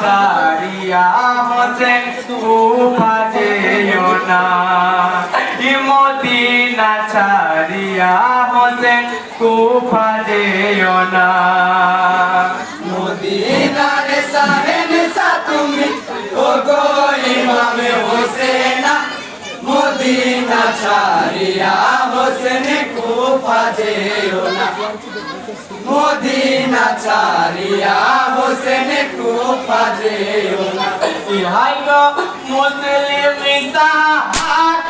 সারিয়া হোসেন উফা যেও না। ইমদিনা সারিয়া হোসেন উফা যেও না। হোসেন কুফা যেও না। মদিনা চারিয়া হোসেনে কুফা যেও না। ইহাই গো মুসলিম ইসাহাকে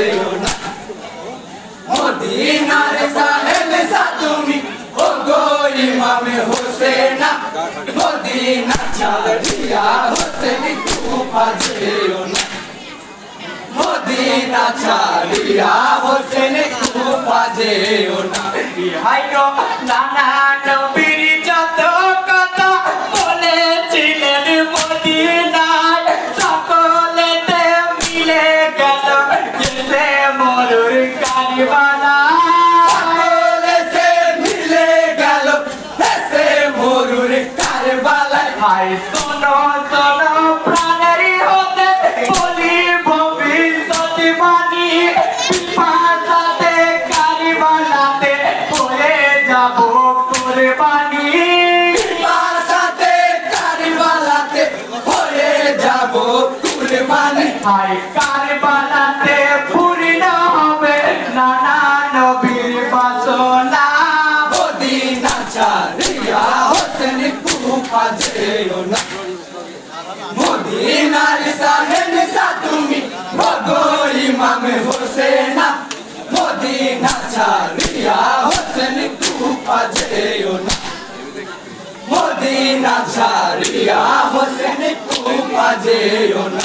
যেও না। মদিনার সাহেব সা যেও না। মদিনা ভাই কারবালাতে পূর্ণ হবে নানা নবীর বাসনা মদিনা ছাড়িয়া হোসেন কুফা যেও না। মদিনার সাহেব সা তুমি ভগো ইমাম হোসেনা। মদিনা ছাড়িয়া হোসেন কুফা যেও না। মদিনা ছাড়িয়া হোসেন কুফা যেও না।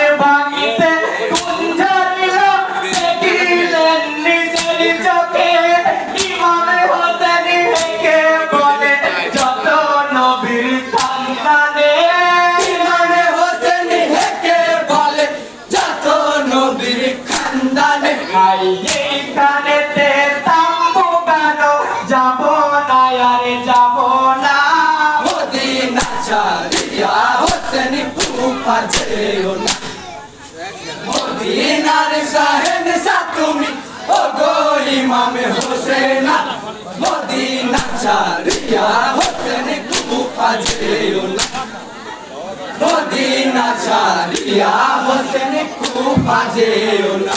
এইখানেতে তাম্বু আরে যাব না। মদিনা ছাড়িয়া হোসেন কুফা যেও না। মদিনার সা তুমি ও হোসেনা। মদিনা ছাড়িয়া না। মদিনা ছাড়িয়া হোসেন কুফা যেও না।